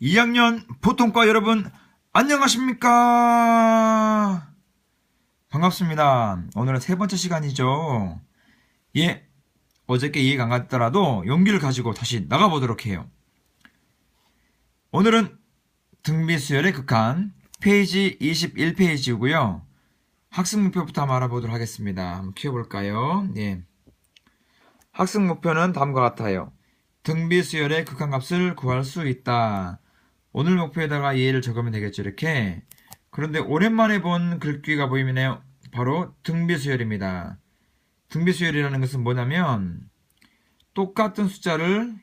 2학년 보통과 여러분 안녕하십니까? 반갑습니다. 오늘은 세 번째 시간이죠. 예, 어저께 이해가 안 갔더라도 용기를 가지고 다시 나가보도록 해요. 오늘은 등비수열의 극한 페이지 21페이지고요. 학습 목표부터 한번 알아보도록 하겠습니다. 한번 키워볼까요? 예. 학습 목표는 다음과 같아요. 등비수열의 극한값을 구할 수 있다. 오늘 목표에다가 예를 적으면 되겠죠. 이렇게. 그런데 오랜만에 본 글귀가 보이네요. 바로 등비수열입니다. 등비수열이라는 것은 뭐냐면 똑같은 숫자를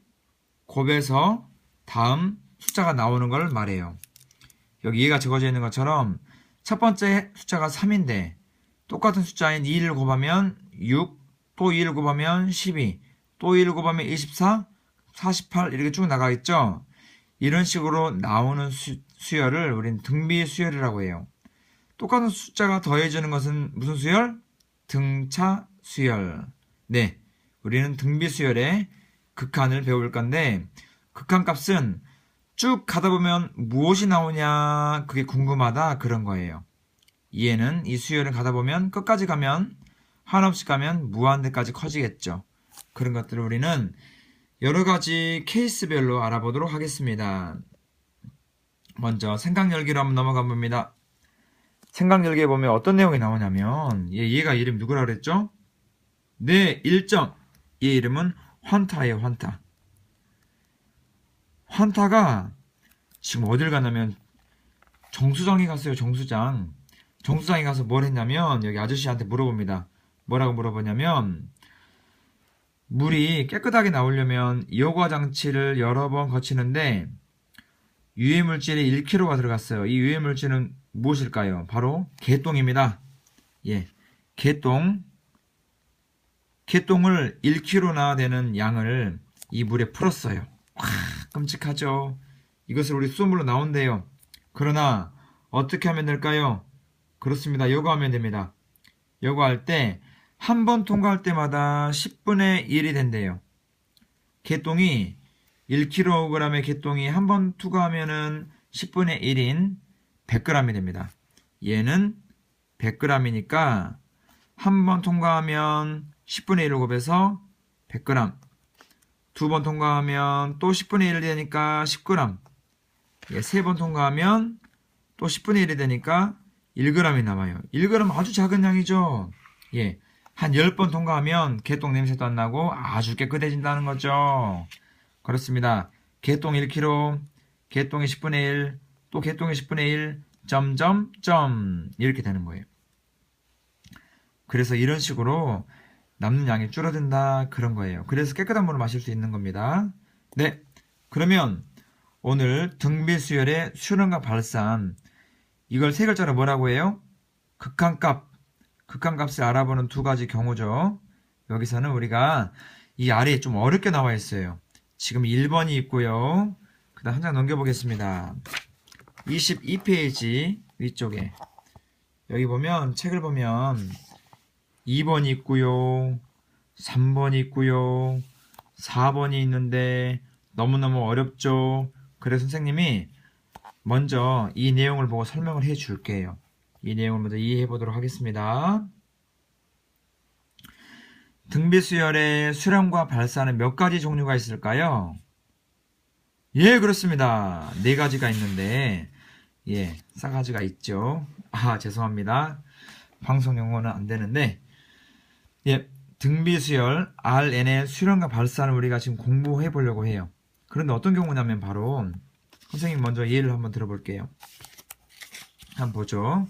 곱해서 다음 숫자가 나오는 걸 말해요. 여기 얘가 적어져 있는 것처럼 첫 번째 숫자가 3인데 똑같은 숫자인 2를 곱하면 6, 또 2를 곱하면 12, 또 2를 곱하면 24, 48 이렇게 쭉 나가겠죠. 이런 식으로 나오는 수, 수열을 우린 등비 수열이라고 해요. 똑같은 숫자가 더해지는 것은 무슨 수열? 등차 수열. 네, 우리는 등비 수열의 극한을 배울 건데 극한 값은 쭉 가다 보면 무엇이 나오냐 그게 궁금하다 그런 거예요. 얘는 이 수열을 가다 보면 끝까지 가면 한없이 가면 무한대까지 커지겠죠. 그런 것들을 우리는 여러 가지 케이스별로 알아보도록 하겠습니다. 먼저 생각 열기로 한번 넘어가 봅니다. 생각 열기에 보면 어떤 내용이 나오냐면 얘, 얘가 이름 누구라 그랬죠? 네, 1점. 얘 이름은 환타예요, 환타. 환타가 지금 어딜 가냐면 정수장에 갔어요, 정수장. 정수장에 가서 뭘 했냐면 여기 아저씨한테 물어봅니다. 뭐라고 물어보냐면 물이 깨끗하게 나오려면 여과 장치를 여러 번 거치는데 유해 물질이 1kg가 들어갔어요. 이 유해 물질은 무엇일까요? 바로 개똥입니다. 예. 개똥 개똥을 1kg나 되는 양을 이 물에 풀었어요. 와, 끔찍하죠. 이것을 우리 수돗물로 나온대요. 그러나 어떻게 하면 될까요? 그렇습니다. 요거하면 됩니다. 요거할 때 한 번 통과할 때마다 10분의 1이 된대요. 개똥이 1kg의 개똥이 한 번 투과하면은 10분의 1인 100g이 됩니다. 얘는 100g이니까 한 번 통과하면 10분의 1을 곱해서 100g. 두 번 통과하면 또 10분의 1이 되니까 10g. 예, 세번 통과하면 또 10분의 1이 되니까 1g이 남아요. 1g 아주 작은 양이죠. 예. 한 10번 통과하면 개똥 냄새도 안 나고 아주 깨끗해진다는 거죠. 그렇습니다. 개똥 1kg, 개똥이 10분의 1, 또 개똥이 10분의 1, 점점, 점. 이렇게 되는 거예요. 그래서 이런 식으로 남는 양이 줄어든다. 그런 거예요. 그래서 깨끗한 물을 마실 수 있는 겁니다. 네. 그러면 오늘 등비수열의 수능과 발산, 이걸 세 글자로 뭐라고 해요? 극한값. 극한값을 알아보는 두 가지 경우죠. 여기서는 우리가 이 아래에 좀 어렵게 나와 있어요. 지금 1번이 있고요. 그 다음 한 장 넘겨보겠습니다. 22페이지 위쪽에 여기 보면 책을 보면 2번이 있고요. 3번이 있고요. 4번이 있는데 너무너무 어렵죠. 그래서 선생님이 먼저 이 내용을 보고 설명을 해 줄게요. 이 내용을 먼저 이해해 보도록 하겠습니다. 등비수열의 수렴과 발사는 몇 가지 종류가 있을까요? 예, 그렇습니다. 네 가지가 있는데, 예, 싸가지가 있죠. 아, 죄송합니다. 방송 용어는 안 되는데, 예, 등비수열 RN의 수렴과 발사를 우리가 지금 공부해 보려고 해요. 그런데 어떤 경우냐면 바로, 선생님 먼저 예를 한번 들어볼게요. 한번 보죠.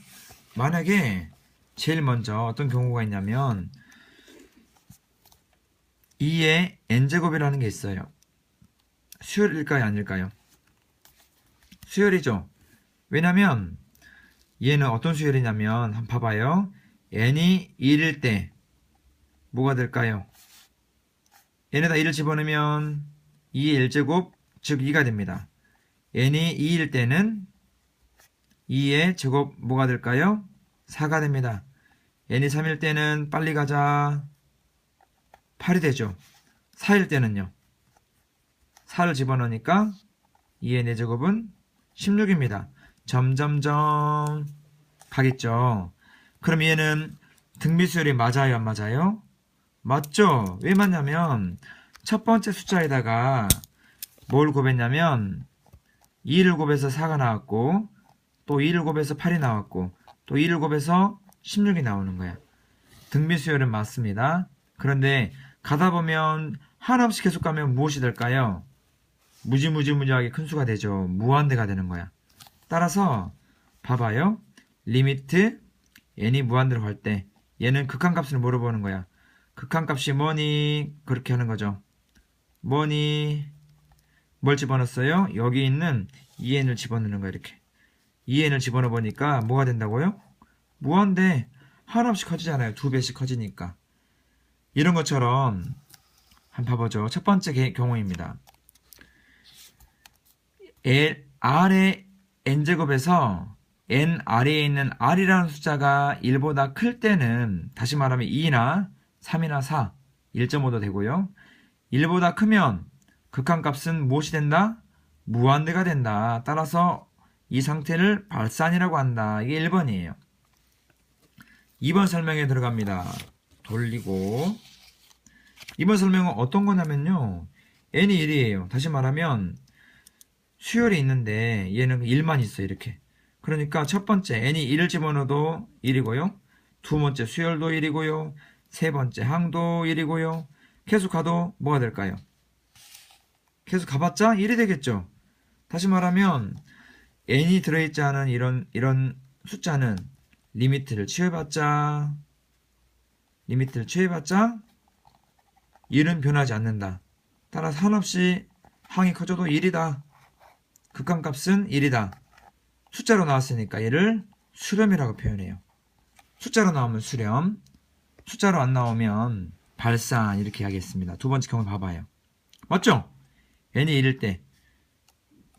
만약에 제일 먼저 어떤 경우가 있냐면 2의 n제곱이라는 게 있어요. 수열일까요? 아닐까요? 수열이죠. 왜냐면 얘는 어떤 수열이냐면 한번 봐봐요. n이 1일 때 뭐가 될까요? n에다 1을 집어넣으면 2의 1제곱 즉 2가 됩니다. n이 2일 때는 2의 제곱 뭐가 될까요? 4가 됩니다. n이 3일 때는 빨리 가자. 8이 되죠. 4일 때는요. 4를 집어넣으니까 2의 4제곱은 16입니다. 점점점 가겠죠. 그럼 얘는 등비수열이 맞아요, 안 맞아요? 맞죠? 왜 맞냐면 첫 번째 숫자에다가 뭘 곱했냐면 2를 곱해서 4가 나왔고 또 2를 곱해서 8이 나왔고 또 2를 곱해서 16이 나오는 거야. 등비수열은 맞습니다. 그런데 가다 보면 한없이 계속 가면 무엇이 될까요? 무지무지무지하게 큰 수가 되죠. 무한대가 되는 거야. 따라서 봐봐요. 리미트 n이 무한대로 갈 때 얘는 극한값을 물어보는 거야. 극한값이 뭐니? 그렇게 하는 거죠. 뭐니? 뭘 집어넣었어요? 여기 있는 2n을 집어넣는 거야 이렇게. 2n을 집어넣어 보니까 뭐가 된다고요? 무한대 한없이 커지잖아요. 두 배씩 커지니까. 이런 것처럼 한번 봐보죠. 첫 번째 개- 경우입니다. L, R의 n제곱에서 n 아래에 있는 r이라는 숫자가 1보다 클 때는 다시 말하면 2나 3이나 4, 1.5도 되고요. 1보다 크면 극한값은 무엇이 된다? 무한대가 된다. 따라서 이 상태를 발산이라고 한다. 이게 1번이에요. 2번 설명에 들어갑니다. 돌리고 2번 설명은 어떤 거냐면요. n이 1이에요. 다시 말하면 수열이 있는데 얘는 1만 있어 이렇게. 그러니까 첫 번째 n이 1을 집어넣어도 1이고요. 두 번째 수열도 1이고요. 세 번째 항도 1이고요. 계속 가도 뭐가 될까요? 계속 가봤자 1이 되겠죠. 다시 말하면 n이 들어있지 않은 이런 이런 숫자는 리미트를 취해봤자 리미트를 취해봤자 1은 변하지 않는다. 따라서 한없이 항이 커져도 1이다. 극한값은 1이다. 숫자로 나왔으니까 얘를 수렴이라고 표현해요. 숫자로 나오면 수렴, 숫자로 안 나오면 발산 이렇게 하겠습니다. 두 번째 경우 봐봐요. 맞죠? n이 1일 때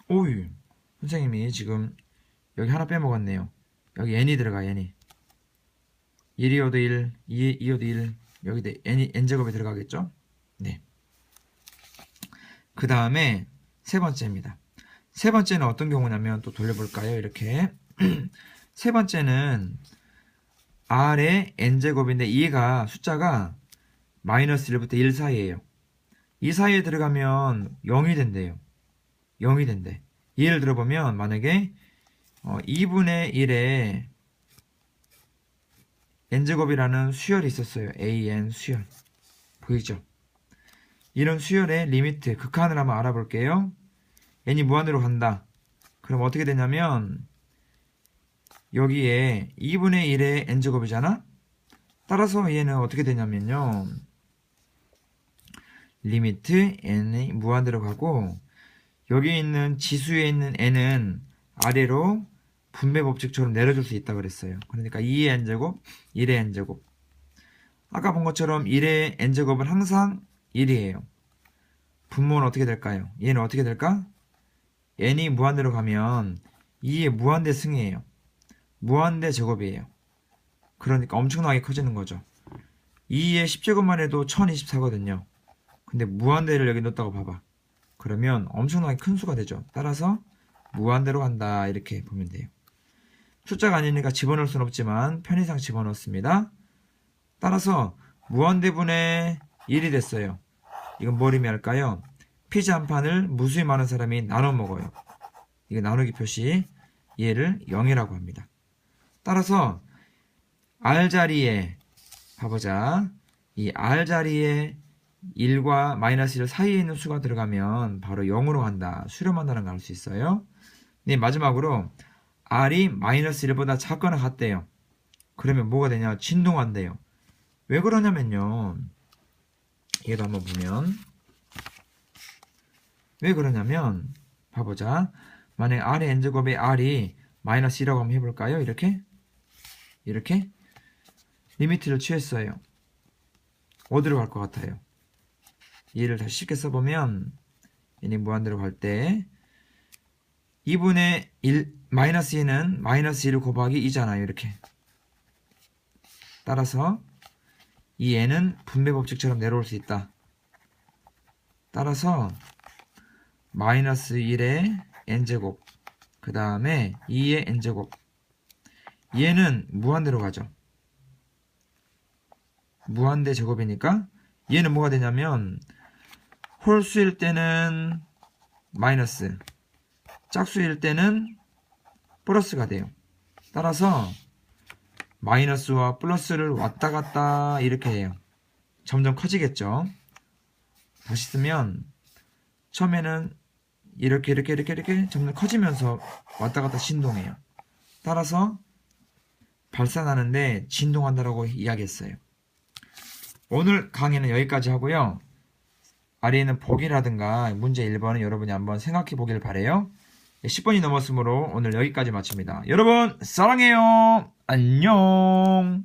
오유 선생님이 지금 여기 하나 빼먹었네요. 여기 n이 들어가 n이 1이어도 1, 2, 2어도 1 여기 n이 n제곱에 들어가겠죠? 네. 그 다음에 세 번째입니다. 세 번째는 어떤 경우냐면 또 돌려볼까요? 이렇게 세 번째는 r의 n제곱인데 2가 숫자가 마이너스 1부터 1 사이에요. 이 사이에 들어가면 0이 된대요. 0이 된대. 예를 들어보면 만약에 어, 2분의 1에 n제곱이라는 수열이 있었어요. an 수열. 보이죠? 이런 수열의 리미트, 극한을 한번 알아볼게요. n이 무한으로 간다. 그럼 어떻게 되냐면 여기에 2분의 1의 n제곱이잖아? 따라서 얘는 어떻게 되냐면요. 리미트 n이 무한대로 가고 여기 있는 지수에 있는 n은 아래로 분배 법칙처럼 내려줄 수 있다 그랬어요. 그러니까 2의 n제곱, 1의 n제곱. 아까 본 것처럼 1의 n제곱은 항상 1이에요. 분모는 어떻게 될까요? 얘는 어떻게 될까? n이 무한대로 가면 2의 무한대 승이에요. 무한대 제곱이에요. 그러니까 엄청나게 커지는 거죠. 2의 10제곱만 해도 1024거든요. 근데 무한대를 여기 넣었다고 봐봐. 그러면 엄청나게 큰 수가 되죠. 따라서 무한대로 간다 이렇게 보면 돼요. 숫자가 아니니까 집어넣을 수는 없지만 편의상 집어넣습니다. 따라서 무한대분의 1이 됐어요. 이건 뭘 의미할까요? 피자 한 판을 무수히 많은 사람이 나눠 먹어요. 이게 나누기 표시 얘를 0이라고 합니다. 따라서 R 자리에 봐보자. 이 R 자리에 1과 마이너스 1 사이에 있는 수가 들어가면 바로 0으로 간다. 수렴한다는 걸 알 수 있어요. 네, 마지막으로 R이 마이너스 1보다 작거나 같대요. 그러면 뭐가 되냐? 진동한대요. 왜 그러냐면요. 얘도 한번 보면 왜 그러냐면 봐보자. 만약 R의 n제곱에 R이 마이너스 1이라고 한번 해볼까요? 이렇게 이렇게 리미트를 취했어요. 어디로 갈 것 같아요? 얘를 다시 쉽게 써보면 n이 무한대로 갈 때 2분의 1 마이너스 2는 마이너스 1 곱하기 2잖아요. 이렇게 따라서 이 n은 분배 법칙처럼 내려올 수 있다. 따라서 마이너스 1에 n제곱 그 다음에 2의 n제곱 얘는 무한대로 가죠. 무한대 제곱이니까 얘는 뭐가 되냐면 홀수일 때는 마이너스 짝수일 때는 플러스가 돼요. 따라서 마이너스와 플러스를 왔다 갔다 이렇게 해요. 점점 커지겠죠. 다시 쓰면 처음에는 이렇게 이렇게 이렇게 이렇게 점점 커지면서 왔다 갔다 진동해요. 따라서 발산하는데 진동한다라고 이야기했어요. 오늘 강의는 여기까지 하고요. 아래에 있는 보기라든가 문제 1번은 여러분이 한번 생각해 보길 바래요. 10번이 넘었으므로 오늘 여기까지 마칩니다. 여러분 사랑해요. 안녕.